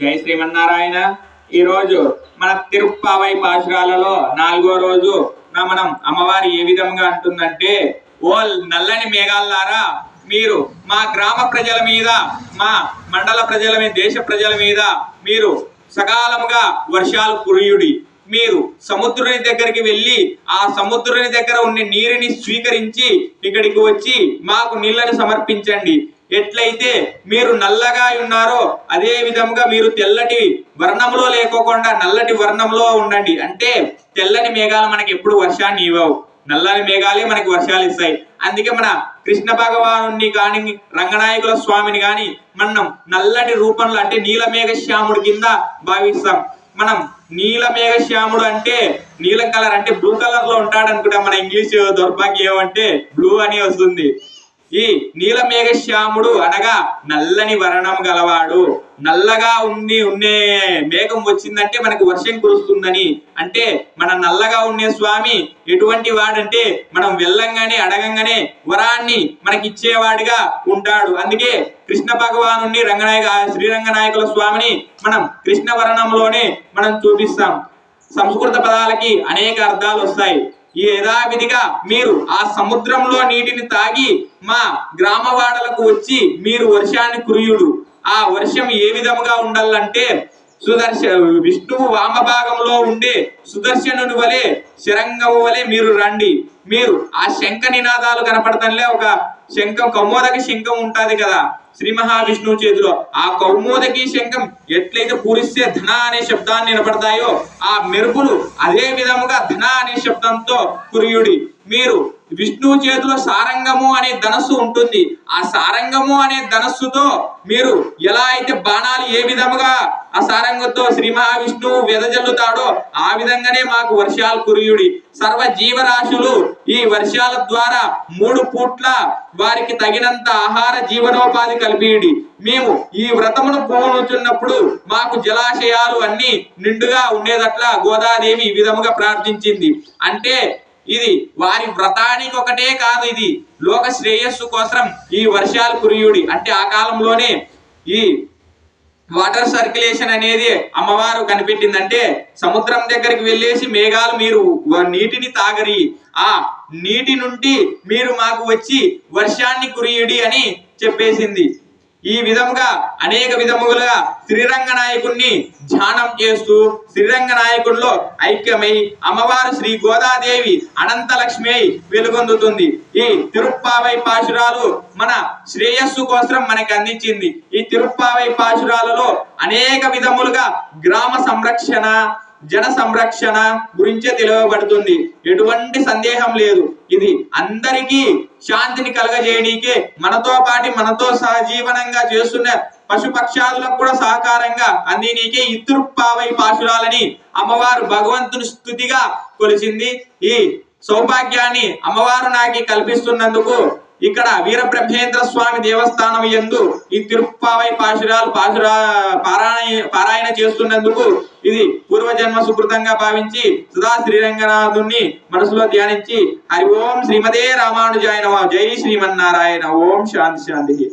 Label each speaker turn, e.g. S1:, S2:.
S1: జై శ్రీమన్నారాయణ. ఈరోజు మన తిరుప్పావై పాశురాలలో నాలుగో రోజు మనం అమ్మవారి ఏ విధంగా అంటుందంటే ఓ నల్లని మేఘాలారా మీరు మా గ్రామ ప్రజల మీద మా మండల ప్రజల మీద దేశ ప్రజల మీద మీరు సకాలముగా వర్షాలు కురియుడి. మీరు సముద్రుని దగ్గరికి వెళ్ళి ఆ సముద్రుని దగ్గర ఉండే నీరుని స్వీకరించి ఇక్కడికి వచ్చి మాకు నీళ్ళను సమర్పించండి. ఎట్లయితే మీరు నల్లగా ఉన్నారో అదే విధంగా మీరు తెల్లటి వర్ణంలో లేకోకుండా నల్లటి వర్ణంలో ఉండండి. అంటే తెల్లని మేఘాలు మనకి ఎప్పుడు వర్షాన్ని ఇవ్వవు. నల్లని మేఘాలే మనకి వర్షాలు ఇస్తాయి. అందుకే మన కృష్ణ భగవాను కానీ రంగనాయకుల స్వామిని కానీ మనం నల్లటి రూపంలో అంటే నీలమేఘ శ్యాముడు కింద భావిస్తాం. మనం నీలమేఘ శ్యాముడు అంటే నీలం కలర్ అంటే బ్లూ కలర్లో ఉంటాడు అనుకుంటా మన ఇంగ్లీష్ దౌర్భాగ్యం అంటే బ్లూ అని వస్తుంది. ఈ నీలమేఘ శ్యాముడు అనగా నల్లని వర్ణం గలవాడు. నల్లగా ఉండి ఉండే మేఘం వచ్చిందంటే మనకు వర్షం కురుస్తుందని. అంటే మన నల్లగా ఉండే స్వామి ఎటువంటి వాడంటే మనం వెళ్ళంగానే అడగంగానే వరాన్ని మనకిచ్చేవాడిగా ఉంటాడు. అందుకే కృష్ణ భగవాను రంగనాయక శ్రీరంగనాయకుల స్వామిని మనం కృష్ణ వర్ణంలోనే మనం చూపిస్తాం. సంస్కృత పదాలకి అనేక అర్థాలు వస్తాయి. యథావిధిగా మీరు ఆ సముద్రంలో నీటిని తాగి మా గ్రామవాడలకు వచ్చి మీరు వర్షాన్ని కురియుడు. ఆ వర్షం ఏ విధముగా ఉండాలంటే సుదర్శ విష్ణువు వామభాగంలో ఉండే సుదర్శనుని వలె శరంగము వలె మీరు రండి. మీరు ఆ శంఖ నినాదాలు కనపడతంలే ఒక శంఖం కమ్మోదక శంఖం ఉంటుంది కదా. శ్రీ మహావిష్ణువు చేతిలో ఆ కౌమోదకి శంఖం ఎట్లయితే పూరిస్తే ధన అనే శబ్దాన్ని వినపడతాయో ఆ మెరుపులు అదే విధముగా ధన అనే శబ్దంతో కురియుడి. మీరు విష్ణువు చేతిలో సారంగము అనే ధనస్సు ఉంటుంది. ఆ సారంగము అనే ధనస్సుతో మీరు ఎలా అయితే బాణాలు ఏ విధముగా ఆ సారంగంతో శ్రీ మహావిష్ణువు వెదజల్లుతాడో ఆ విధంగానే మాకు వర్షాలు కురియుడి. సర్వ జీవరాశులు ఈ వర్షాల ద్వారా మూడు పూట్ల వారికి తగినంత ఆహార జీవనోపాధి కల్పియుడి. మేము ఈ వ్రతమును పూనుచున్నప్పుడు మాకు జలాశయాలు అన్ని నిండుగా ఉండేదట్లా గోదాదేవి ఈ విధముగా ప్రార్థించింది. అంటే ఇది వారి వ్రతానికి ఒకటే కాదు ఇది. లోక శ్రేయస్సు కోసం ఈ వర్షాలు కురియుడి. అంటే ఆ కాలంలోనే ఈ వాటర్ సర్క్యులేషన్ అనేది అమ్మవారు కనిపెట్టిందంటే సముద్రం దగ్గరికి వెళ్ళేసి మేఘాలు మీరు నీటిని తాగరి. ఆ నీటి నుండి మీరు మాకు వచ్చి వర్షాన్ని కురియుడి అని చెప్పేసింది. ఈ విధముగా అనేక విధములుగా శ్రీరంగ నాయకుణ్ణి ధ్యానం చేస్తూ శ్రీరంగ నాయకుడిలో ఐక్యమై అమ్మవారు శ్రీ గోదాదేవి అనంతలక్ష్మి లక్ష్మి వెలుగొందుతుంది. ఈ తిరుప్పావై పాశురాలు మన శ్రేయస్సు కోసం మనకి అందించింది. ఈ తిరుప్పావై పాశురాలలో అనేక విధములుగా గ్రామ సంరక్షణ జన సంరక్షణ గురించే తెలియబడుతుంది. ఎటువంటి సందేహం లేదు. ఇది అందరికీ శాంతిని కలగజేయనీకే మనతో పాటి మనతో సహజీవనంగా చేస్తున్న పశుపక్షాదులకు కూడా సహకారంగా అందినీకే ఇతృపావై పాశురాలని అమ్మవారు భగవంతుని స్థుతిగా కొలిచింది. ఈ సౌభాగ్యాన్ని అమ్మవారు నాకి కల్పిస్తున్నందుకు ఇక్కడ వీరబ్రహ్మేంద్ర స్వామి దేవస్థానం యందు ఈ తిరుప్పావై పాశురాలు పాశురా పారాయణ పారాయణ చేస్తున్నందుకు ఇది పూర్వజన్మ సుకృతంగా భావించి సుధా శ్రీరంగనాథుని మనసులో ధ్యానించి హరి ఓం శ్రీమదే రామానుజాయ నమః. జై శ్రీమన్నారాయణ. ఓం శాంతి శాంతి.